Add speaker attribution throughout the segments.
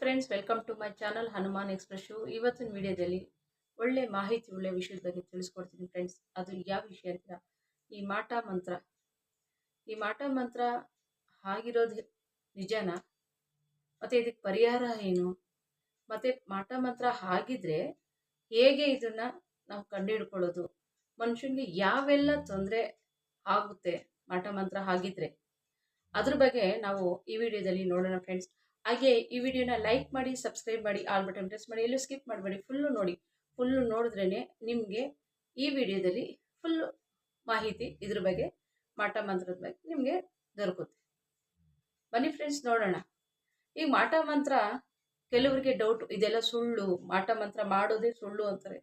Speaker 1: Friends welcome to my channel Hanuman express show ಇವತ್ತಿನ ವಿಡಿಯೋದಲ್ಲಿ ಒಳ್ಳೆ ಮಾಹಿತಿ, ಒಳ್ಳೆ ವಿಷಯದ ಬಗ್ಗೆ ತಿಳಿಸ್ಕೊಡ್ತೀನಿ ಫ್ರೆಂಡ್ಸ್ ಅದು ಯಾವ ವಿಷಯ ಅಂತ ಈ ಮಾಟ ಮಂತ್ರ. ಈ ಮಾಟ ಮಂತ್ರ ಆಗಿರೋದು ನಿಜಾನ? ಮತ್ತು ಇದಕ್ಕೆ ಪರಿಹಾರ ಏನು? ಮತ್ತು ಮಾಟ ಮಂತ್ರ ಆಗಿದ್ರೆ ಹೇಗೆ ಇದನ್ನು ನಾವು ಕಂಡುಹಿಡ್ಕೊಳ್ಳೋದು? ಮನುಷ್ಯನಿಗೆ ಯಾವೆಲ್ಲ ತೊಂದರೆ ಆಗುತ್ತೆ ಮಾಟ ಮಂತ್ರ ಆಗಿದ್ರೆ ಅದ್ರ ಬಗ್ಗೆ ನಾವು ಈ ವಿಡಿಯೋದಲ್ಲಿ ನೋಡೋಣ ಫ್ರೆಂಡ್ಸ್ ಹಾಗೆ ಈ ವಿಡಿಯೋನ ಲೈಕ್ ಮಾಡಿ, ಸಬ್ಸ್ಕ್ರೈಬ್ ಮಾಡಿ, ಆಲ್ ಬಟನ್ ಪ್ರೆಸ್ ಮಾಡಿ, ಎಲ್ಲೂ ಸ್ಕಿಪ್ ಮಾಡಬೇಡಿ. ಫುಲ್ಲು ನೋಡಿ. ಫುಲ್ಲು ನೋಡಿದ್ರೇ ನಿಮಗೆ ಈ ವಿಡಿಯೋದಲ್ಲಿ ಫುಲ್ಲು ಮಾಹಿತಿ ಇದ್ರ ಬಗ್ಗೆ, ಮಾಟ ಮಂತ್ರದ ಬಗ್ಗೆ ನಿಮಗೆ ದೊರಕುತ್ತೆ. ಬನ್ನಿ ಫ್ರೆಂಡ್ಸ್ ನೋಡೋಣ. ಈಗ ಮಾಟ ಮಂತ್ರ ಕೆಲವರಿಗೆ ಡೌಟ್ ಇದೆಲ್ಲ ಸುಳ್ಳು. ಮಾಟ ಮಂತ್ರ ಮಾಡೋದೇ ಸುಳ್ಳು ಅಂತಾರೆ.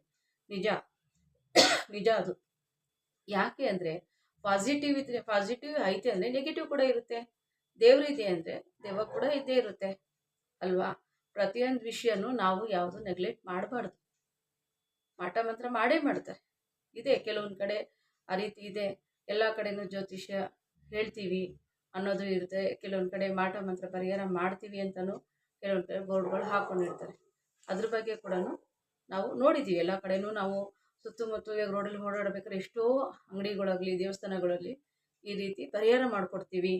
Speaker 1: ನಿಜ. ನಿಜ ಅದು. ಯಾಕೆ ಅಂದರೆ ಪಾಸಿಟಿವ್ ಇದ್ರೆ ಪಾಸಿಟಿವ್ ಐತೆ ಅಂದರೆ ನೆಗೆಟಿವ್ ಕೂಡ ಇರುತ್ತೆ. ದೇವ್ರಿದೆ ಅಂದರೆ ದೇವ ಕೂಡ ಇದ್ದೇ ಇರುತ್ತೆ, ಅಲ್ವಾ? ಪ್ರತಿಯೊಂದು ವಿಷಯನೂ ನಾವು ಯಾವುದು ನೆಗ್ಲೆಕ್ಟ್ ಮಾಡಬಾರ್ದು. ಮಾಟ ಮಂತ್ರ ಮಾಡೇ ಮಾಡ್ತಾರೆ. ಇದೆ, ಕೆಲವೊಂದು ಕಡೆ ಆ ರೀತಿ ಇದೆ. ಎಲ್ಲ ಕಡೆನೂ ಜ್ಯೋತಿಷ್ಯ ಹೇಳ್ತೀವಿ ಅನ್ನೋದು ಇರುತ್ತೆ. ಕೆಲವೊಂದು ಕಡೆ ಮಾಟ ಮಂತ್ರ ಪರಿಹಾರ ಮಾಡ್ತೀವಿ ಅಂತಲೂ ಕೆಲವೊಂದು ಕಡೆ ಬೋರ್ಡ್ಗಳು ಹಾಕ್ಕೊಂಡಿರ್ತಾರೆ ಅದ್ರ ಬಗ್ಗೆ ಕೂಡ ನಾವು ನೋಡಿದ್ದೀವಿ ಎಲ್ಲ ಕಡೆನೂ ನಾವು ಸುತ್ತಮುತ್ತ ರೋಡಲ್ಲಿ ಓಡಾಡಬೇಕಾದ್ರೆ ಎಷ್ಟೋ ಅಂಗಡಿಗಳಾಗಲಿ ದೇವಸ್ಥಾನಗಳಲ್ಲಿ ಈ ರೀತಿ ಪರಿಹಾರ ಮಾಡಿಕೊಡ್ತೀವಿ.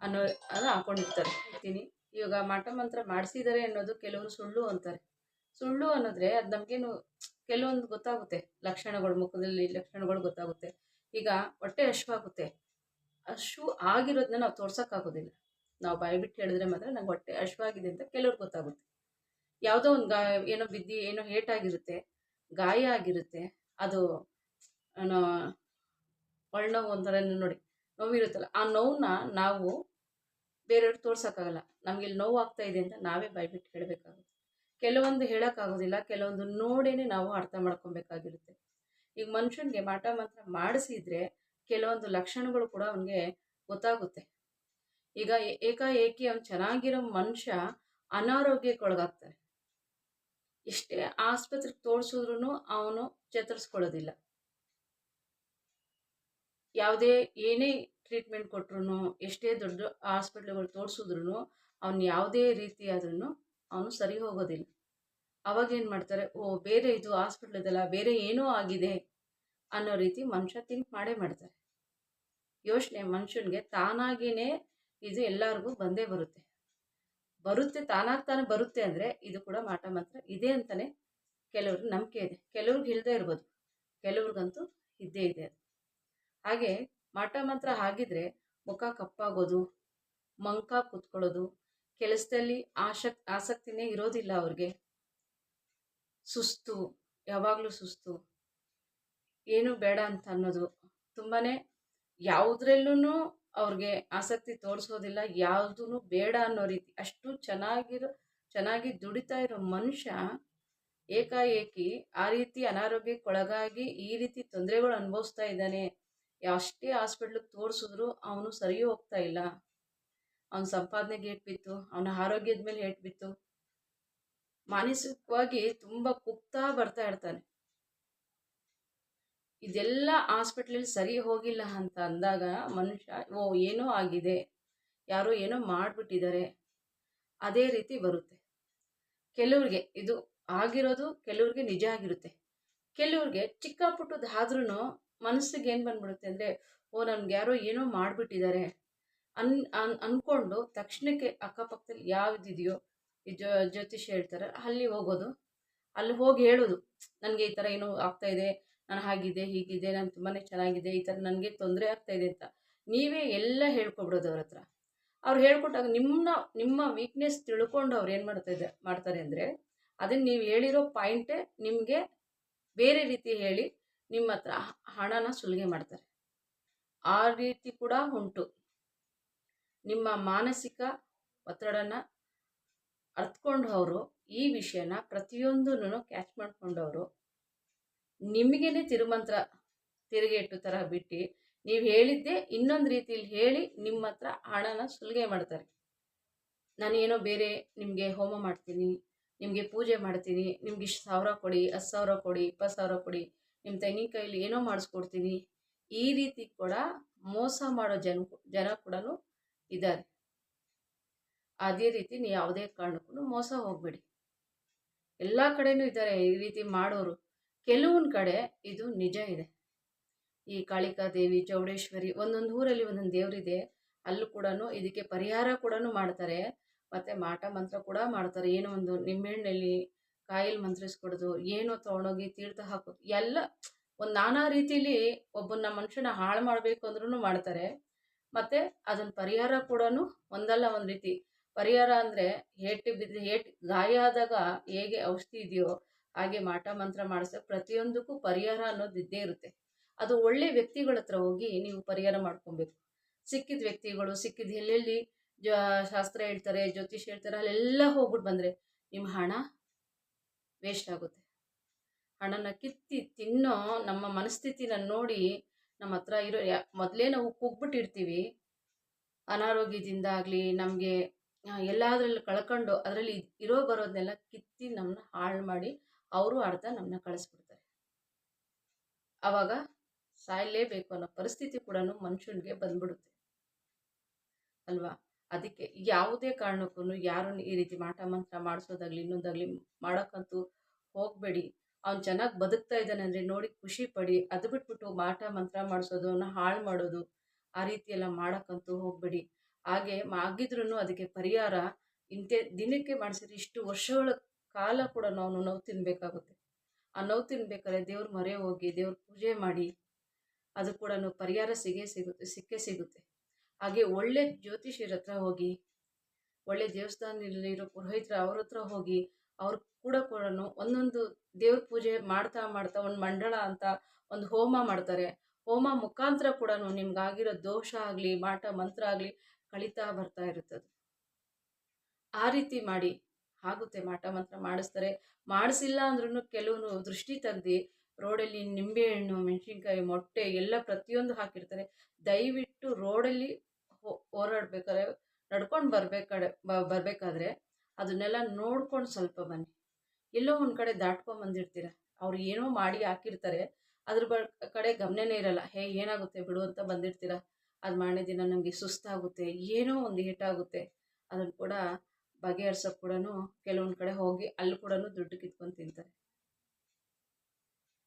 Speaker 1: ಅನ್ನೋ ಅದು ಹಾಕೊಂಡಿರ್ತಾರೆ. ಹೇಳ್ತೀನಿ. ಇವಾಗ ಮಾಟ ಮಂತ್ರ ಮಾಡಿಸಿದ್ದಾರೆ ಅನ್ನೋದು ಕೆಲವರು ಸುಳ್ಳು ಅಂತಾರೆ. ಸುಳ್ಳು ಅನ್ನೋದ್ರೆ ಅದು ನಮಗೇನು ಕೆಲವೊಂದು ಗೊತ್ತಾಗುತ್ತೆ. ಲಕ್ಷಣಗಳು ಮುಖದಲ್ಲಿ ಲಕ್ಷಣಗಳು ಗೊತ್ತಾಗುತ್ತೆ. ಈಗ ಹೊಟ್ಟೆ ಹಶ್ವಾಗುತ್ತೆ. ಹಶು ಆಗಿರೋದನ್ನ ನಾವು ತೋರ್ಸೋಕ್ಕಾಗೋದಿಲ್ಲ. ನಾವು ಬಾಯಿ ಬಿಟ್ಟು ಹೇಳಿದ್ರೆ ಮಾತ್ರ ನಂಗೆ ಹೊಟ್ಟೆ ಹಶ್ವಾಗಿದೆ ಅಂತ ಕೆಲವ್ರು ಗೊತ್ತಾಗುತ್ತೆ. ಯಾವುದೋ ಒಂದು ಗಾಯ ಏನೋ ಬಿದ್ದಿ ಏನೋ ಏಟಾಗಿರುತ್ತೆ ಗಾಯ ಆಗಿರುತ್ತೆ, ಅದು ಒಳ್ಳೆನೋವು ಒಂಥರ ನೋಡಿ, ನೋವಿರುತ್ತಲ್ಲ, ಆ ನೋವನ್ನ ನಾವು ಬೇರೆಯವ್ರಿಗೆ ತೋರ್ಸೋಕ್ಕಾಗಲ್ಲ. ನಮಗೆ ಇಲ್ಲಿ ನೋವು ಇದೆ ಅಂತ ನಾವೇ ಬಾಯ್ಬಿಟ್ಟು ಹೇಳಬೇಕಾಗುತ್ತೆ. ಕೆಲವೊಂದು ಹೇಳೋಕ್ಕಾಗೋದಿಲ್ಲ, ಕೆಲವೊಂದು ನೋಡೇನೆ ನಾವು ಅರ್ಥ ಮಾಡ್ಕೊಬೇಕಾಗಿರುತ್ತೆ. ಈಗ ಮನುಷ್ಯನಿಗೆ ಮಾಟ ಮಂತ್ರ ಮಾಡಿಸಿದ್ರೆ ಕೆಲವೊಂದು ಲಕ್ಷಣಗಳು ಕೂಡ ಅವನಿಗೆ ಗೊತ್ತಾಗುತ್ತೆ. ಈಗ ಏಕಾಏಕಿ ಅವ್ನು ಚೆನ್ನಾಗಿರೋ ಮನುಷ್ಯ ಅನಾರೋಗ್ಯಕ್ಕೊಳಗಾಗ್ತಾನೆ. ಇಷ್ಟೇ ಆಸ್ಪತ್ರೆಗೆ ತೋರಿಸಿದ್ರು ಅವನು ಚೇತರಿಸ್ಕೊಳ್ಳೋದಿಲ್ಲ. ಯಾವುದೇ ಏನೇ ಟ್ರೀಟ್ಮೆಂಟ್ ಕೊಟ್ರು ಎಷ್ಟೇ ದೊಡ್ಡ ಹಾಸ್ಪಿಟ್ಲ್ಗಳು ತೋರಿಸಿದ್ರು ಅವ್ನು ಯಾವುದೇ ರೀತಿ ಆದ್ರೂ ಅವನು ಸರಿ ಹೋಗೋದಿಲ್ಲ. ಅವಾಗ ಏನು ಮಾಡ್ತಾರೆ, ಓ, ಬೇರೆ ಇದು ಹಾಸ್ಪಿಟ್ಲ್ ಇದಲ್ಲ, ಬೇರೆ ಏನೋ ಆಗಿದೆ ಅನ್ನೋ ರೀತಿ ಮನುಷ್ಯ ಥಿಂಕ್ ಮಾಡೇ ಮಾಡ್ತಾರೆ. ಯೋಚನೆ ಮನುಷ್ಯನಿಗೆ ತಾನಾಗಿಯೇ ಇದು ಎಲ್ಲರಿಗೂ ಬಂದೇ ಬರುತ್ತೆ. ಬರುತ್ತೆ, ತಾನಾಗಿ ತಾನೇ ಬರುತ್ತೆ ಅಂದರೆ ಇದು ಕೂಡ ಮಾಟ ಮಾತ್ರ. ಇದೆ ಅಂತಲೇ ಕೆಲವ್ರಿಗೆ ನಂಬಿಕೆ ಇದೆ. ಕೆಲವ್ರಿಗೆ ಇಲ್ಲದೆ ಇರ್ಬೋದು. ಕೆಲವ್ರಿಗಂತೂ ಇದ್ದೇ ಇದೆ ಹಾಗೆ ಮಾಟ ಮಂತ್ರ ಆಗಿದ್ರೆ ಮುಖ ಕಪ್ಪಾಗೋದು, ಮಂಕ ಕುತ್ಕೊಳ್ಳೋದು, ಕೆಲಸದಲ್ಲಿ ಆಸಕ್ ಆಸಕ್ತಿನೇ ಇರೋದಿಲ್ಲ ಅವ್ರಿಗೆ. ಸುಸ್ತು, ಯಾವಾಗಲೂ ಸುಸ್ತು. ಏನು ಬೇಡ ಅಂತ ಅನ್ನೋದು. ತುಂಬಾ ಯಾವುದ್ರಲ್ಲೂ ಅವ್ರಿಗೆ ಆಸಕ್ತಿ ತೋರಿಸೋದಿಲ್ಲ ಯಾವುದೂ ಬೇಡ ಅನ್ನೋ ರೀತಿ. ಅಷ್ಟು ಚೆನ್ನಾಗಿರೋ, ಚೆನ್ನಾಗಿ ದುಡಿತಾ ಇರೋ ಮನುಷ್ಯ ಏಕಾಏಕಿ ಆ ರೀತಿ ಅನಾರೋಗ್ಯಕ್ಕೊಳಗಾಗಿ ಈ ರೀತಿ ತೊಂದರೆಗಳು ಅನುಭವಿಸ್ತಾ ಇದ್ದಾನೆ. ಅಷ್ಟೇ ಹಾಸ್ಪಿಟ್ಲಿಗೆ ತೋರಿಸಿದ್ರು ಅವನು ಸರಿ ಹೋಗ್ತಾ ಇಲ್ಲ. ಅವನ ಸಂಪಾದನೆಗೆ ಏಟ್ ಬಿತ್ತು, ಅವನ ಆರೋಗ್ಯದ ಮೇಲೆ ಏಟ್ ಬಿತ್ತು. ಮಾನಸಿಕವಾಗಿ ತುಂಬ ಕುಗ್ತಾ ಬರ್ತಾ ಇರ್ತಾನೆ. ಇದೆಲ್ಲ ಹಾಸ್ಪಿಟ್ಲಲ್ಲಿ ಸರಿ ಹೋಗಿಲ್ಲ ಅಂತ ಅಂದಾಗ ಮನುಷ್ಯ, ಓ, ಏನೋ ಆಗಿದೆ. ಯಾರೋ ಏನೋ ಮಾಡಿಬಿಟ್ಟಿದ್ದಾರೆ. ಅದೇ ರೀತಿ ಬರುತ್ತೆ. ಕೆಲವ್ರಿಗೆ ಇದು ಆಗಿರೋದು, ಕೆಲವ್ರಿಗೆ ನಿಜ ಆಗಿರುತ್ತೆ. ಕೆಲವ್ರಿಗೆ ಚಿಕ್ಕ ಪುಟ್ಟದಾದ್ರೂ ಮನಸ್ಸಿಗೆ ಏನು ಬಂದ್ಬಿಡುತ್ತೆ ಅಂದರೆ, ಓ, ನನ್ಗೆ ಯಾರೋ ಏನೋ ಮಾಡಿಬಿಟ್ಟಿದ್ದಾರೆ ಅನ್ ಅನ್ ಅಂದ್ಕೊಂಡು ತಕ್ಷಣಕ್ಕೆ ಅಕ್ಕಪಕ್ಕದಲ್ಲಿ ಯಾವುದಿದೆಯೋ ಜ್ಯೋತಿಷ್ಯ ಹೇಳ್ತಾರೆ, ಅಲ್ಲಿ ಹೋಗೋದು. ಅಲ್ಲಿ ಹೋಗಿ ಹೇಳೋದು, ನನಗೆ ಈ ಥರ ಏನೋ ಆಗ್ತಾ ಇದೆ, ನಾನು ಹಾಗಿದೆ, ಹೀಗಿದೆ, ನಾನು ತುಂಬಾ ಚೆನ್ನಾಗಿದೆ, ಈ ಥರ ನನಗೆ ತೊಂದರೆ ಆಗ್ತಾಯಿದೆ ಅಂತ ನೀವೇ ಎಲ್ಲ ಹೇಳ್ಕೊಬಿಡೋದು ಅವ್ರ ಹತ್ರ. ಅವ್ರು ಹೇಳ್ಕೊಟ್ಟಾಗ ನಿಮ್ಮ ನಿಮ್ಮ ವೀಕ್ನೆಸ್ ತಿಳ್ಕೊಂಡು ಅವ್ರು ಏನು ಮಾಡ್ತಾ ಇದೆ, ಮಾಡ್ತಾರೆ ಅಂದರೆ ಅದನ್ನು ನೀವು ಹೇಳಿರೋ ಪಾಯಿಂಟೇ ನಿಮಗೆ ಬೇರೆ ರೀತಿ ಹೇಳಿ ನಿಮ್ಮ ಹತ್ರ ಹಣನ ಸುಲಿಗೆ ಮಾಡ್ತಾರೆ. ಆ ರೀತಿ ಕೂಡ ಉಂಟು. ನಿಮ್ಮ ಮಾನಸಿಕ ಒತ್ತಡನ ಅರ್ಥಕೊಂಡು ಅವರು ಈ ವಿಷಯನ ಪ್ರತಿಯೊಂದನ್ನು ಕ್ಯಾಚ್ ಮಾಡ್ಕೊಂಡವರು, ನಿಮಗೇನೆ ತಿರುಮಂತ್ರ ತಿರುಗೇಟು ಥರ ಬಿಟ್ಟು, ನೀವು ಹೇಳಿದ್ದೆ ಇನ್ನೊಂದು ರೀತಿಯಲ್ಲಿ ಹೇಳಿ ನಿಮ್ಮ ಹತ್ರ ಹಣನ ಸುಲಿಗೆ ಮಾಡ್ತಾರೆ. ನಾನೇನೋ ಬೇರೆ ನಿಮಗೆ ಹೋಮ ಮಾಡ್ತೀನಿ, ನಿಮಗೆ ಪೂಜೆ ಮಾಡ್ತೀನಿ, ನಿಮ್ಗೆ ಇಷ್ಟು ಸಾವಿರ ಕೊಡಿ, ಹತ್ತು ಸಾವಿರ ಕೊಡಿ, ಇಪ್ಪತ್ತು ಸಾವಿರ ಕೊಡಿ ನಿಮ್ಮ ತೆಂಗಿನಕಾಯಲ್ಲಿ ಏನೋ ಮಾಡಿಸ್ಕೊಡ್ತೀನಿ. ಈ ರೀತಿ ಕೂಡ ಮೋಸ ಮಾಡೋ ಜನ ಜನ ಕೂಡ ಇದ್ದಾರೆ. ಅದೇ ರೀತಿ ನೀವು ಯಾವುದೇ ಕಾರಣಕ್ಕೂ ಮೋಸ ಹೋಗಬೇಡಿ. ಎಲ್ಲ ಕಡೆನೂ ಇದ್ದಾರೆ ಈ ರೀತಿ ಮಾಡೋರು. ಕೆಲವೊಂದು ಕಡೆ ಇದು ನಿಜ ಇದೆ. ಈ ಕಾಳಿಕಾ ದೇವಿ, ಚೌಡೇಶ್ವರಿ ಒಂದೊಂದು ಊರಲ್ಲಿ ಒಂದೊಂದು ದೇವರಿದೆ ಅಲ್ಲೂ ಕೂಡ ಇದಕ್ಕೆ ಪರಿಹಾರ ಕೂಡ ಮಾಡ್ತಾರೆ. ಮತ್ತು ಮಾಟ ಮಂತ್ರ ಕೂಡ ಮಾಡ್ತಾರೆ. ಏನೋ ಒಂದು ನಿಂಬೆಹಣ್ಣಲ್ಲಿ ಕಾಯಲ್ಲಿ ಮಂತ್ರಿಸ್ಕೊಡೋದು, ಏನೋ ತೊಗೊಂಡೋಗಿ ತೀರ್ಥ ಹಾಕೋದು, ಎಲ್ಲ ಒಂದು ನಾನಾ ರೀತಿಲಿ ಒಬ್ಬನ ಮನುಷ್ಯನ ಹಾಳು ಮಾಡಬೇಕು ಅಂದ್ರೂ ಮಾಡ್ತಾರೆ. ಮತ್ತು ಅದನ್ನ ಪರಿಹಾರ ಕೂಡ ಒಂದಲ್ಲ ಒಂದು ರೀತಿ. ಪರಿಹಾರ ಅಂದರೆ ಏಟು ಬಿದ್ದರೆ ಏಟು ಗಾಯ ಆದಾಗ ಹೇಗೆ ಔಷಧಿ ಇದೆಯೋ ಹಾಗೆ ಮಾಟ ಮಂತ್ರ ಮಾಡಿಸೋ ಪ್ರತಿಯೊಂದಕ್ಕೂ ಪರಿಹಾರ ಅನ್ನೋದು ಇದ್ದೇ ಇರುತ್ತೆ. ಅದು ಒಳ್ಳೆ ವ್ಯಕ್ತಿಗಳ ಹತ್ರ ಹೋಗಿ ನೀವು ಪರಿಹಾರ ಮಾಡ್ಕೊಬೇಕು. ಸಿಕ್ಕಿದ ವ್ಯಕ್ತಿಗಳು, ಸಿಕ್ಕಿದ ಎಲ್ಲೆಲ್ಲಿ ಜ, ಶಾಸ್ತ್ರ ಹೇಳ್ತಾರೆ, ಜ್ಯೋತಿಷ್ ಹೇಳ್ತಾರೆ, ಅಲ್ಲೆಲ್ಲ ಹೋಗ್ಬಿಟ್ಟು ಬಂದರೆ ನಿಮ್ಮ ಹಣ ವೇಸ್ಟ್ ಆಗುತ್ತೆ. ಹಣನ ಕಿತ್ತಿ ತಿನ್ನೋ ನಮ್ಮ ಮನಸ್ಥಿತಿನ ನೋಡಿ ನಮ್ಮ ಹತ್ರ ಇರೋ ಯಾ, ಮೊದಲೇ ನಾವು ಕುಗ್ಬಿಟ್ಟಿರ್ತೀವಿ. ಅನಾರೋಗ್ಯದಿಂದ ಆಗಲಿ, ನಮಗೆ ಎಲ್ಲಾದ್ರಲ್ಲಿ ಕಳ್ಕೊಂಡು ಅದರಲ್ಲಿ ಇರೋ ಬರೋದನ್ನೆಲ್ಲ ಕಿತ್ತಿ ನಮ್ಮನ್ನ ಹಾಳು ಮಾಡಿ ಅವರು ಅರ್ಧ ನಮ್ಮನ್ನ ಕಳಿಸ್ಬಿಡ್ತಾರೆ. ಆವಾಗ ಸಾಯಲೇಬೇಕು ಅನ್ನೋ ಪರಿಸ್ಥಿತಿ ಕೂಡ ಮನುಷ್ಯನಿಗೆ ಬಂದ್ಬಿಡುತ್ತೆ. ಅಲ್ವಾ? ಅದಕ್ಕೆ ಯಾವುದೇ ಕಾರಣಕ್ಕೂ ಯಾರು ಈ ರೀತಿ ಮಾಟ ಮಂತ್ರ ಮಾಡಿಸೋದಾಗ್ಲಿ, ಇನ್ನೊಂದಾಗಲಿ ಮಾಡೋಕ್ಕಂತೂ ಹೋಗಬೇಡಿ. ಅವ್ನು ಚೆನ್ನಾಗಿ ಬದುಕ್ತಾ ಇದ್ದಾನೆ ಅಂದರೆ ನೋಡಿ ಖುಷಿ ಪಡಿ. ಅದು ಬಿಟ್ಬಿಟ್ಟು ಮಾಟ ಮಂತ್ರ ಮಾಡಿಸೋದು ಅವನ್ನ ಹಾಳು ಮಾಡೋದು ಆ ರೀತಿ ಎಲ್ಲ ಮಾಡೋಕ್ಕಂತೂ ಹೋಗಬೇಡಿ. ಹಾಗೆ ಆಗಿದ್ರೂ ಅದಕ್ಕೆ ಪರಿಹಾರ ಇಂತೆ ದಿನಕ್ಕೆ ಮಾಡಿಸಿದ್ರೆ ಇಷ್ಟು ವರ್ಷಗಳ ಕಾಲ ಕೂಡ ನಾವು ನೋವು ತಿನ್ನಬೇಕಾಗುತ್ತೆ ಆ ನೋವು ತಿನ್ಬೇಕಾದ್ರೆ ದೇವ್ರ ಮೊರೆ ಹೋಗಿ ದೇವ್ರ ಪೂಜೆ ಮಾಡಿ ಅದು ಕೂಡ ಪರಿಹಾರ ಸಿಗೇ ಸಿಗುತ್ತೆ, ಸಿಕ್ಕೇ ಸಿಗುತ್ತೆ. ಹಾಗೆ ಒಳ್ಳೆ ಜ್ಯೋತಿಷಿಯರ ಹತ್ರ ಹೋಗಿ, ಒಳ್ಳೆ ದೇವಸ್ಥಾನದಲ್ಲಿರೋ ಪುರೋಹಿತರ ಅವ್ರ ಹತ್ರ ಹೋಗಿ, ಅವ್ರು ಕೂಡ ಕೂಡ ಒಂದೊಂದು ದೇವ್ರ ಪೂಜೆ ಮಾಡ್ತಾ ಮಾಡ್ತಾ ಒಂದು ಮಂಡಳ ಅಂತ ಒಂದು ಹೋಮ ಮಾಡ್ತಾರೆ. ಹೋಮ ಮುಖಾಂತರ ಕೂಡ ನಿಮ್ಗಾಗಿರೋ ದೋಷ ಆಗಲಿ, ಮಾಟ ಮಂತ್ರ ಆಗಲಿ ಕಳೀತಾ ಬರ್ತಾ ಇರುತ್ತದೆ. ಆ ರೀತಿ ಮಾಡಿ, ಆಗುತ್ತೆ ಮಾಟ ಮಂತ್ರ ಮಾಡಿಸ್ತಾರೆ. ಮಾಡಿಸಿಲ್ಲ ಅಂದ್ರೂ ಕೆಲವರು ದೃಷ್ಟಿ ತೆಗ್ದು ರೋಡಲ್ಲಿ ನಿಂಬೆಹಣ್ಣು, ಮೆಣಸಿನ್ಕಾಯಿ, ಮೊಟ್ಟೆ ಎಲ್ಲ ಪ್ರತಿಯೊಂದು ಹಾಕಿರ್ತಾರೆ. ದಯವಿಟ್ಟು ರೋಡಲ್ಲಿ ಹೋರಾಡ್ಬೇಕಾದ್ರೆ ನಡ್ಕೊಂಡು ಬರ್ಬೇಕಾದ್ರೆ ಬರಬೇಕಾದ್ರೆ ಅದನ್ನೆಲ್ಲ ನೋಡ್ಕೊಂಡು ಸ್ವಲ್ಪ ಬನ್ನಿ. ಎಲ್ಲೋ ಒಂದು ಕಡೆ ದಾಟ್ಕೊಂಡು ಬಂದಿರ್ತೀರ. ಅವ್ರು ಏನೋ ಮಾಡಿ ಹಾಕಿರ್ತಾರೆ. ಅದ್ರ ಬ, ಕಡೆ ಗಮನನೇ ಇರಲ್ಲ. ಹೇ, ಏನಾಗುತ್ತೆ ಬಿಡು ಅಂತ ಬಂದಿರ್ತೀರ. ಅದು ಮಾಡಿದ ದಿನ ನಮಗೆ ಸುಸ್ತಾಗುತ್ತೆ. ಏನೋ ಒಂದು ಏಟಾಗುತ್ತೆ ಅದನ್ನು ಕೂಡ ಬಗೆಹರ್ಸೋಕೆ ಕೂಡ ಕೆಲವೊಂದು ಕಡೆ ಹೋಗಿ ಅಲ್ಲಿ ಕೂಡ ದುಡ್ಡು ಕಿತ್ಕೊಂಡು ತಿಂತಾರೆ.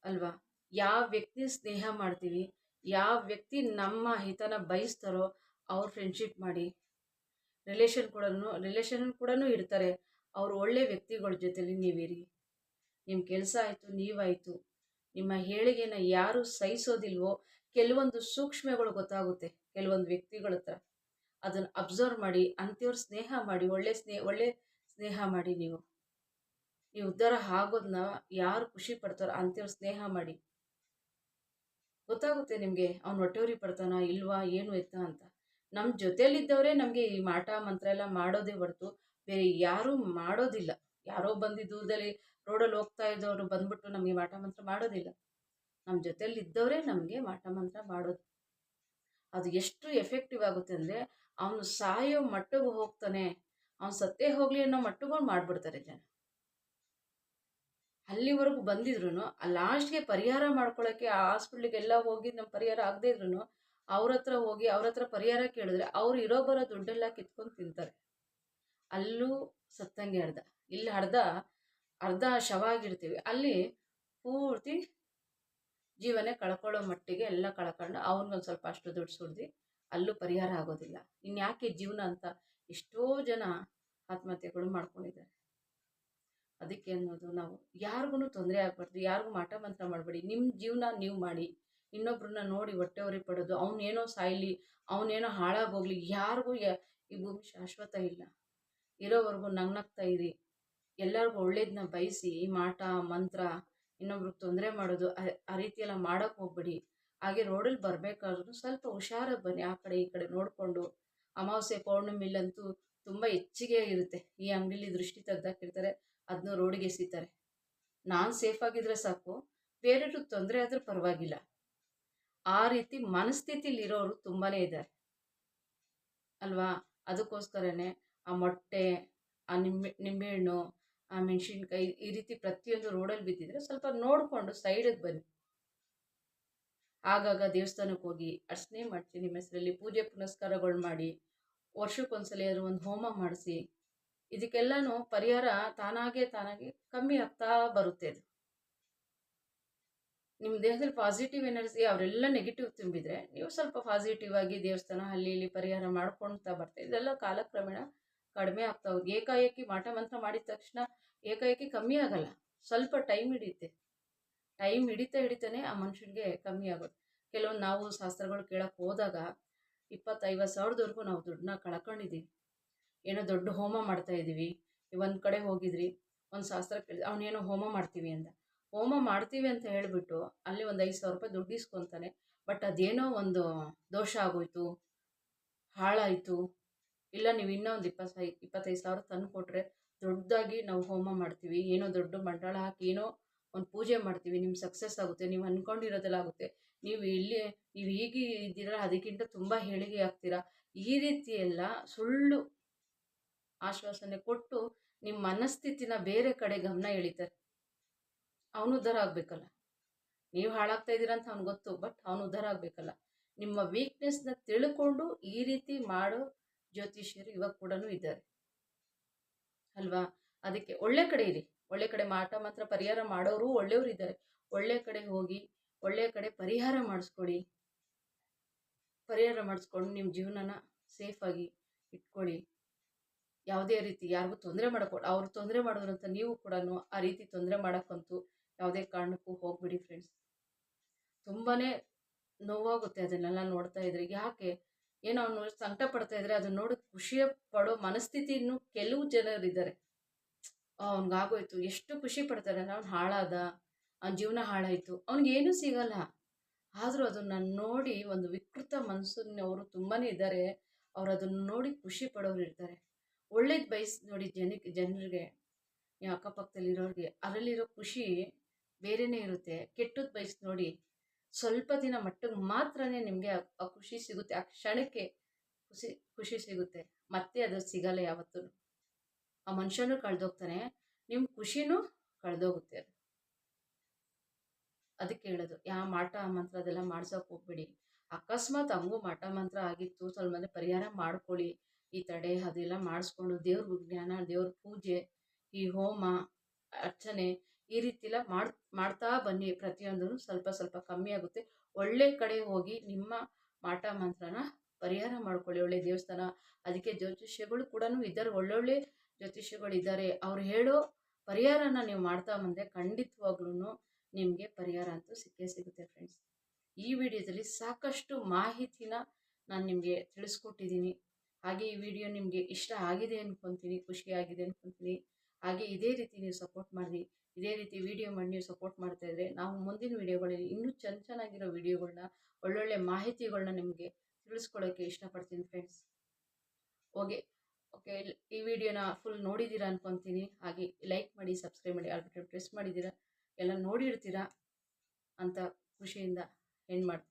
Speaker 1: ಅಲ್ವಾ? ಯಾವ ವ್ಯಕ್ತಿ ಸ್ನೇಹ ಮಾಡ್ತೀವಿ, ಯಾವ ವ್ಯಕ್ತಿ ನಮ್ಮ ಹಿತನ ಬಯಸ್ತಾರೋ ಅವ್ರ ಫ್ರೆಂಡ್ಶಿಪ್ ಮಾಡಿ ರಿಲೇಷನ್ ಕೂಡ ರಿಲೇಷನ್ ಕೂಡ ಇರ್ತಾರೆ. ಅವರು ಒಳ್ಳೆ ವ್ಯಕ್ತಿಗಳ ಜೊತೆಲಿ ನೀವಿರಿ. ನಿಮ್ಮ ಕೆಲಸ ಆಯಿತು, ನೀವಾಯಿತು. ನಿಮ್ಮ ಹೇಳಿಗೆನ ಯಾರು ಸಹಿಸೋದಿಲ್ವೋ, ಕೆಲವೊಂದು ಸೂಕ್ಷ್ಮಗಳು ಗೊತ್ತಾಗುತ್ತೆ, ಕೆಲವೊಂದು ವ್ಯಕ್ತಿಗಳ ಹತ್ರ. ಅದನ್ನು ಅಬ್ಸರ್ವ್ ಮಾಡಿ ಅಂಥವ್ರ ಸ್ನೇಹ ಮಾಡಿ, ಒಳ್ಳೆ ಸ್ನೇಹ ಒಳ್ಳೆ ಸ್ನೇಹ ಮಾಡಿ ನೀವು. ನೀವು ಉದ್ಧಾರ ಆಗೋದನ್ನ ಯಾರು ಖುಷಿ ಪಡ್ತಾರೋ ಅಂಥವ್ರ ಸ್ನೇಹ ಮಾಡಿ. ಗೊತ್ತಾಗುತ್ತೆ ನಿಮಗೆ ಅವ್ನು ಹೊಟ್ಟೆವ್ರಿ ಪಡ್ತಾನ, ಇಲ್ವಾ, ಏನು ಎತ್ತ ಅಂತ. ನಮ್ಮ ಜೊತೆಯಲ್ಲಿದ್ದವರೇ ನಮಗೆ ಈ ಮಾಟ ಮಂತ್ರ ಎಲ್ಲ ಮಾಡೋದೇ ಹೊರತು ಬೇರೆ ಯಾರೂ ಮಾಡೋದಿಲ್ಲ. ಯಾರೋ ಬಂದು ದೂರದಲ್ಲಿ ರೋಡಲ್ಲಿ ಹೋಗ್ತಾ ಇದ್ದವರು ಬಂದ್ಬಿಟ್ಟು ನಮಗೆ ಮಾಟ ಮಂತ್ರ ಮಾಡೋದಿಲ್ಲ. ನಮ್ಮ ಜೊತೆಯಲ್ಲಿದ್ದವರೇ ನಮಗೆ ಮಾಟ ಮಂತ್ರ ಮಾಡೋದು. ಅದು ಎಷ್ಟು ಎಫೆಕ್ಟಿವ್ ಆಗುತ್ತೆ ಅಂದರೆ ಅವನು ಸಾಯೋ ಮಟ್ಟಿಗೆ ಹೋಗ್ತಾನೆ. ಅವ್ನು ಸತ್ತೇ ಹೋಗಲಿ ಅನ್ನೋ ಮಟ್ಟಿಗೆ ಮಾಡಿಬಿಡ್ತಾರೆ ಜನ. ಅಲ್ಲಿವರೆಗೂ ಬಂದಿದ್ರು ಲಾಸ್ಟ್ಗೆ ಪರಿಹಾರ ಮಾಡ್ಕೊಳ್ಳೋಕ್ಕೆ ಆ ಹಾಸ್ಪಿಟ್ಲಿಗೆಲ್ಲ ಹೋಗಿ ನಮ್ಮ ಪರಿಹಾರ ಆಗದೇ ಇದ್ರು ಅವ್ರ ಹತ್ರ ಹೋಗಿ ಅವ್ರ ಹತ್ರ ಪರಿಹಾರ ಕೇಳಿದ್ರೆ ಅವ್ರು ಇರೋ ಬರೋ ದುಡ್ಡೆಲ್ಲ ಕಿತ್ಕೊಂಡು ತಿಂತಾರೆ. ಅಲ್ಲೂ ಸತ್ತಂಗೆ ಅರ್ಧ. ಇಲ್ಲಿ ಅರ್ಧ ಅರ್ಧ ಶವ ಆಗಿರ್ತೀವಿ. ಅಲ್ಲಿ ಪೂರ್ತಿ ಜೀವನ ಕಳ್ಕೊಳ್ಳೋ ಮಟ್ಟಿಗೆ ಎಲ್ಲ ಕಳ್ಕೊಂಡು ಅವ್ನಿಗೊಂದು ಸ್ವಲ್ಪ ಅಷ್ಟು ದುಡ್ಡು ಸುಡ್ದು ಅಲ್ಲೂ ಪರಿಹಾರ ಆಗೋದಿಲ್ಲ. ಇನ್ಯಾಕೆ ಜೀವನ ಅಂತ ಎಷ್ಟೋ ಜನ ಆತ್ಮಹತ್ಯೆಗಳು ಮಾಡ್ಕೊಂಡಿದ್ದಾರೆ. ಅದಕ್ಕೆ ಅನ್ನೋದು ನಾವು ಯಾರಿಗೂ ತೊಂದರೆ ಆಗಬಾರ್ದು, ಯಾರಿಗೂ ಮಾಟ ಮಂತ್ರ ಮಾಡಬೇಡಿ. ನಿಮ್ಮ ಜೀವನ ನೀವು ಮಾಡಿ. ಇನ್ನೊಬ್ರನ್ನ ನೋಡಿ ಹೊಟ್ಟೆವರಿ ಪಡೋದು, ಅವನೇನೋ ಸಾಯಲಿ, ಅವನೇನೋ ಹಾಳಾಗೋಗ್ಲಿ, ಯಾರಿಗೂ ಈ ಭೂಮಿ ಶಾಶ್ವತ ಇಲ್ಲ. ಇರೋವರೆಗೂ ನಗ್ನಗ್ತಾ ಇರಿ. ಎಲ್ಲರಿಗೂ ಒಳ್ಳೇದನ್ನ ಬಯಸಿ ಮಾಟ, ಮಂತ್ರ, ಇನ್ನೊಬ್ರಿಗೆ ತೊಂದರೆ ಮಾಡೋದು ಆ ರೀತಿಯೆಲ್ಲ ಮಾಡೋಕ್ಕೆ ಹೋಗ್ಬೇಡಿ. ಹಾಗೆ ರೋಡಲ್ಲಿ ಬರಬೇಕಾದ್ರೂ ಸ್ವಲ್ಪ ಹುಷಾರಾಗಿ ಬನ್ನಿ, ಆ ಕಡೆ ಈ ಕಡೆ ನೋಡಿಕೊಂಡು. ಅಮಾವಾಸ್ಯೆ ಪೌರ್ಣಮಿಲಂತೂ ತುಂಬ ಹೆಚ್ಚಿಗೆ ಇರುತ್ತೆ. ಈ ಅಂಗಡಿಲಿ ದೃಷ್ಟಿ ತೆಗ್ದಾಕಿರ್ತಾರೆ ಅದನ್ನ ರೋಡಿಗೆ ಎಸಿತಾರೆ. ನಾನು ಸೇಫಾಗಿದ್ರೆ ಸಾಕು, ಬೇರೆಯವ್ರಿಗೆ ತೊಂದರೆ ಆದರೂ ಪರವಾಗಿಲ್ಲ. ಆ ರೀತಿ ಮನಸ್ಥಿತಿಲಿರೋರು ತುಂಬಾ ಇದ್ದಾರೆ. ಅಲ್ವಾ? ಅದಕ್ಕೋಸ್ಕರನೇ ಆ ಮೊಟ್ಟೆ, ಆ ನಿಂಬೆ, ನಿಂಬೆಹಣ್ಣು, ಆ ಮೆಣಸಿನ್ಕಾಯಿ ಈ ರೀತಿ ಪ್ರತಿಯೊಂದು ರೋಡಲ್ಲಿ ಬಿದ್ದಿದ್ರೆ ಸ್ವಲ್ಪ ನೋಡಿಕೊಂಡು ಸೈಡಿಗೆ ಬನ್ನಿ. ಆಗಾಗ ದೇವಸ್ಥಾನಕ್ಕೆ ಹೋಗಿ ಅರ್ಚನೆ ಮಾಡ್ತೀನಿ ನಿಮ್ಮ ಹೆಸರಲ್ಲಿ ಪೂಜೆ ಪುನಸ್ಕಾರಗಳು ಮಾಡಿ, ವರ್ಷಕ್ಕೊಂದ್ಸಲಿ ಆದರೂ ಒಂದು ಹೋಮ ಮಾಡಿಸಿ, ಇದಕ್ಕೆಲ್ಲನೂ ಪರಿಹಾರ ತಾನಾಗೆ ತಾನಾಗೆ ಕಮ್ಮಿ ಆಗ್ತಾ ಬರುತ್ತೆ ಅದು. ನಿಮ್ಮ ದೇಹದಲ್ಲಿ ಪಾಸಿಟಿವ್ ಎನರ್ಜಿ ಅವರೆಲ್ಲ ನೆಗೆಟಿವ್ ತುಂಬಿದರೆ ನೀವು ಸ್ವಲ್ಪ ಪಾಸಿಟಿವ್ ಆಗಿ ದೇವಸ್ಥಾನ ಅಲ್ಲಿ ಇಲ್ಲಿ ಪರಿಹಾರ ಮಾಡ್ಕೊಳ್ತಾ ಬರ್ತಾ ಇದೆಲ್ಲ ಕಾಲಕ್ರಮೇಣ ಕಡಿಮೆ ಆಗ್ತಾ ಏಕಾಏಕಿ ಮಾಟ ಮಂತ್ರ ಮಾಡಿದ ತಕ್ಷಣ ಏಕಾಏಕಿ ಕಮ್ಮಿ ಆಗಲ್ಲ. ಸ್ವಲ್ಪ ಟೈಮ್ ಹಿಡಿಯುತ್ತೆ. ಟೈಮ್ ಹಿಡಿತಾ ಹಿಡಿತಾನೆ ಆ ಮನುಷ್ಯನಿಗೆ ಕಮ್ಮಿ ಆಗೋದು ಕೆಲವೊಂದು ನಾವು ಶಾಸ್ತ್ರಗಳು ಕೇಳಕ್ಕೆ ಹೋದಾಗ ಇಪ್ಪತ್ತೈವತ್ತು ಸಾವಿರದವರೆಗೂ ನಾವು ದುಡ್ಡನ್ನ ಕಳ್ಕೊಂಡಿದ್ದೀವಿ. ಏನೋ ದೊಡ್ಡ ಹೋಮ ಮಾಡ್ತಾ ಇದ್ದೀವಿ ಒಂದು ಕಡೆ ಹೋಗಿದ್ರಿ. ಒಂದು ಶಾಸ್ತ್ರ ಕೇಳಿದ್ರೆ ಅವನೇನೋ ಹೋಮ ಮಾಡ್ತೀವಿ ಅಂದ ಹೋಮ ಮಾಡ್ತೀವಿ ಅಂತ ಹೇಳಿಬಿಟ್ಟು ಅಲ್ಲಿ ಒಂದು ಐದು ಸಾವಿರ ರೂಪಾಯಿ ದುಡ್ಡು ಇಸ್ಕೊತಾನೆ. ಬಟ್ ಅದೇನೋ ಒಂದು ದೋಷ ಆಗೋಯ್ತು, ಹಾಳಾಯಿತು, ಇಲ್ಲ ನೀವು ಇನ್ನೂ ಒಂದು ಇಪ್ಪತ್ತೈ, ಇಪ್ಪತ್ತೈದು ಸಾವಿರ ತಂದು ದೊಡ್ಡದಾಗಿ ನಾವು ಹೋಮ ಮಾಡ್ತೀವಿ, ಏನೋ ದೊಡ್ಡ ಮಂಡಳ ಹಾಕಿ ಏನೋ ಒಂದು ಪೂಜೆ ಮಾಡ್ತೀವಿ ನಿಮ್ಮ ಸಕ್ಸಸ್ ಆಗುತ್ತೆ, ನೀವು ಅಂದ್ಕೊಂಡಿರೋದೆಲ್ಲ ಆಗುತ್ತೆ. ನೀವು ಇಲ್ಲಿ, ನೀವು ಹೀಗೆ ಇದ್ದೀರಾ ಅದಕ್ಕಿಂತ ತುಂಬ ಹೇಳಿಗೆ ಆಗ್ತೀರಾ? ಈ ರೀತಿ ಎಲ್ಲ ಸುಳ್ಳು ಆಶ್ವಾಸನೆ ಕೊಟ್ಟು ನಿಮ್ಮ ಮನಸ್ಥಿತಿನ ಬೇರೆ ಕಡೆ ಗಮನ ಎಳಿತಾರೆ ಅವನು ಉದ್ಧಾರ ಆಗಬೇಕಲ್ಲ. ನೀವು ಹಾಳಾಗ್ತಾ ಇದ್ದೀರಾ ಅಂತ ಅವ್ನು ಗೊತ್ತು ಬಟ್ ಅವನು ಉದ್ಧಾರ ಆಗಬೇಕಲ್ಲ. ನಿಮ್ಮ ವೀಕ್ನೆಸ್ನ ತಿಳ್ಕೊಂಡು ಈ ರೀತಿ ಮಾಡೋ ಜ್ಯೋತಿಷ್ಯರು ಇವಾಗ ಕೂಡ ಇದ್ದಾರೆ. ಅಲ್ವಾ? ಅದಕ್ಕೆ ಒಳ್ಳೆ ಕಡೆ ಇರಿ. ಒಳ್ಳೆ ಕಡೆ ಮಾಟ ಮಾತ್ರ ಪರಿಹಾರ ಮಾಡೋರು ಒಳ್ಳೆಯವರು ಇದ್ದಾರೆ. ಒಳ್ಳೆ ಕಡೆ ಹೋಗಿ, ಒಳ್ಳೆ ಕಡೆ ಪರಿಹಾರ ಮಾಡಿಸ್ಕೊಳ್ಳಿ ಪರಿಹಾರ ಮಾಡಿಸ್ಕೊಂಡು ನಿಮ್ಮ ಜೀವನನ ಸೇಫಾಗಿ ಇಟ್ಕೊಳ್ಳಿ. ಯಾವುದೇ ರೀತಿ ಯಾರಿಗೂ ತೊಂದರೆ ಮಾಡಕ್ಕೆ ಅವ್ರು ತೊಂದರೆ ಮಾಡೋದ್ರಂತ ನೀವು ಕೂಡ ಆ ರೀತಿ ತೊಂದರೆ ಮಾಡೋಕ್ಕಂತೂ ಯಾವುದೇ ಕಾರಣಕ್ಕೂ ಹೋಗ್ಬಿಡಿ ಫ್ರೆಂಡ್ಸ್ ತುಂಬಾ ನೋವಾಗುತ್ತೆ ಅದನ್ನೆಲ್ಲ ನೋಡ್ತಾ ಇದ್ರೆ. ಯಾಕೆ? ಏನೋ ಅವನು ಸಂಕಟ ಪಡ್ತಾ ಇದ್ರೆ ಅದನ್ನ ನೋಡಿ ಖುಷಿಯ ಪಡೋ ಮನಸ್ಥಿತಿ ಇನ್ನು ಕೆಲವು ಜನರಿದ್ದಾರೆ ಅವ್ನಿಗಾಗೋಯ್ತು. ಎಷ್ಟು ಖುಷಿ ಪಡ್ತಾರೆ ಅವ್ನು ಹಾಳಾದ, ಅವ್ನ ಜೀವನ ಹಾಳಾಯಿತು. ಅವ್ನಿಗೇನು ಸಿಗಲ್ಲ. ಆದರೂ ಅದನ್ನು ನೋಡಿ ಒಂದು ವಿಕೃತ ಮನಸ್ಸಿನವರು ತುಂಬಾ ಇದ್ದಾರೆ. ಅವ್ರು ಅದನ್ನು ನೋಡಿ ಖುಷಿ ಪಡೋರು ಇರ್ತಾರೆ. ಒಳ್ಳೇದು ಬಯಸ್ ನೋಡಿ ಜನಕ್ಕೆ ಜನರಿಗೆ ಅಕ್ಕಪಕ್ಕದಲ್ಲಿರೋರಿಗೆ, ಅದರಲ್ಲಿರೋ ಖುಷಿ ಬೇರೆಯೇ ಇರುತ್ತೆ. ಕೆಟ್ಟದ್ದು ಬಯಸ್, ನೋಡಿ, ಸ್ವಲ್ಪ ದಿನ ಮಟ್ಟಿಗೆ ಮಾತ್ರನೇ ನಿಮಗೆ ಆ ಖುಷಿ ಸಿಗುತ್ತೆ. ಆ ಕ್ಷಣಕ್ಕೆ ಖುಷಿ ಖುಷಿ ಸಿಗುತ್ತೆ. ಮತ್ತೆ ಅದು ಸಿಗಲ್ಲ ಯಾವತ್ತೂ. ಆ ಮನುಷ್ಯನೂ ಕಳೆದೋಗ್ತಾನೆ. ನಿಮ್ಮ ಖುಷಿನೂ ಕಳೆದೋಗುತ್ತೆ ಅದು. ಅದಕ್ಕೆ ಹೇಳೋದು ಯಾವ ಮಾಟ, ಮಂತ್ರ ಅದೆಲ್ಲ ಮಾಡ್ಸೋಕೆ ಹೋಗ್ಬೇಡಿ. ಅಕಸ್ಮಾತ್ ಹಂಗೂ ಮಾಟ, ಮಂತ್ರ ಆಗಿತ್ತು, ಸ್ವಲ್ಪ ಮಂದಿ ಪರಿಹಾರ ಮಾಡ್ಕೊಳ್ಳಿ. ಈ ತಡೆ, ಅದೆಲ್ಲ ಮಾಡಿಸ್ಕೊಂಡು ದೇವ್ರ ಜ್ಞಾನ, ದೇವ್ರ ಪೂಜೆ, ಈ ಹೋಮ, ಅರ್ಚನೆ ಈ ರೀತಿ ಎಲ್ಲ ಮಾಡ್, ಮಾಡ್ತಾ ಬನ್ನಿ. ಪ್ರತಿಯೊಂದೂ ಸ್ವಲ್ಪ ಸ್ವಲ್ಪ ಕಮ್ಮಿ ಆಗುತ್ತೆ. ಒಳ್ಳೆ ಕಡೆ ಹೋಗಿ ನಿಮ್ಮ ಮಾಟ ಮಂತ್ರನ ಪರಿಹಾರ ಮಾಡ್ಕೊಳ್ಳಿ. ಒಳ್ಳೆ ದೇವಸ್ಥಾನ, ಅದಕ್ಕೆ ಜ್ಯೋತಿಷ್ಯಗಳು ಕೂಡ ಇದ್ದಾರೆ. ಒಳ್ಳೊಳ್ಳೆ ಜ್ಯೋತಿಷ್ಯಗಳು ಇದ್ದಾರೆ. ಅವ್ರು ಹೇಳೋ ಪರಿಹಾರನ ನೀವು ಮಾಡ್ತಾ ಬಂದರೆ ಖಂಡಿತವಾಗ್ಲೂ ನಿಮಗೆ ಪರಿಹಾರ ಅಂತೂ ಸಿಕ್ಕೇ ಸಿಗುತ್ತೆ ಫ್ರೆಂಡ್ಸ್ ಈ ವಿಡಿಯೋದಲ್ಲಿ ಸಾಕಷ್ಟು ಮಾಹಿತಿನ ನಾನು ನಿಮಗೆ ತಿಳಿಸ್ಕೊಟ್ಟಿದ್ದೀನಿ. ಹಾಗೆ ಈ ವಿಡಿಯೋ ನಿಮಗೆ ಇಷ್ಟ ಆಗಿದೆ ಅಂದ್ಕೊತೀನಿ ಖುಷಿಯಾಗಿದೆ ಆಗಿದೆ ಅನ್ಕೊತೀನಿ. ಹಾಗೆ ಇದೇ ರೀತಿ ನೀವು ಸಪೋರ್ಟ್ ಮಾಡಿ, ಇದೇ ರೀತಿ ವಿಡಿಯೋ ಮಾಡಿ ನೀವು ಸಪೋರ್ಟ್ ಮಾಡ್ತಾ ಇದ್ರೆ ನಾವು ಮುಂದಿನ ವಿಡಿಯೋಗಳಲ್ಲಿ ಇನ್ನೂ ಚೆನ್ನ ಚೆನ್ನಾಗಿರೋ ವಿಡಿಯೋಗಳನ್ನ ಒಳ್ಳೊಳ್ಳೆ ಮಾಹಿತಿಗಳನ್ನ ನಿಮಗೆ ತಿಳಿಸ್ಕೊಳ್ಳೋಕ್ಕೆ ಇಷ್ಟಪಡ್ತೀನಿ ಫ್ರೆಂಡ್ಸ್ ಓಕೆ ಓಕೆ ಈ ವಿಡಿಯೋನ ಫುಲ್ ನೋಡಿದ್ದೀರಾ ಅನ್ಕೊತೀನಿ. ಹಾಗೆ ಲೈಕ್ ಮಾಡಿ ಸಬ್ಸ್ಕ್ರೈಬ್ ಮಾಡಿ ಆಲ್ರೆಡಿ ಪ್ರೆಸ್ ಮಾಡಿದ್ದೀರಾ, ಎಲ್ಲ ನೋಡಿರ್ತೀರಾ ಅಂತ ಖುಷಿಯಿಂದ ಎಂಡ್ ಮಾಡ್ತೀನಿ.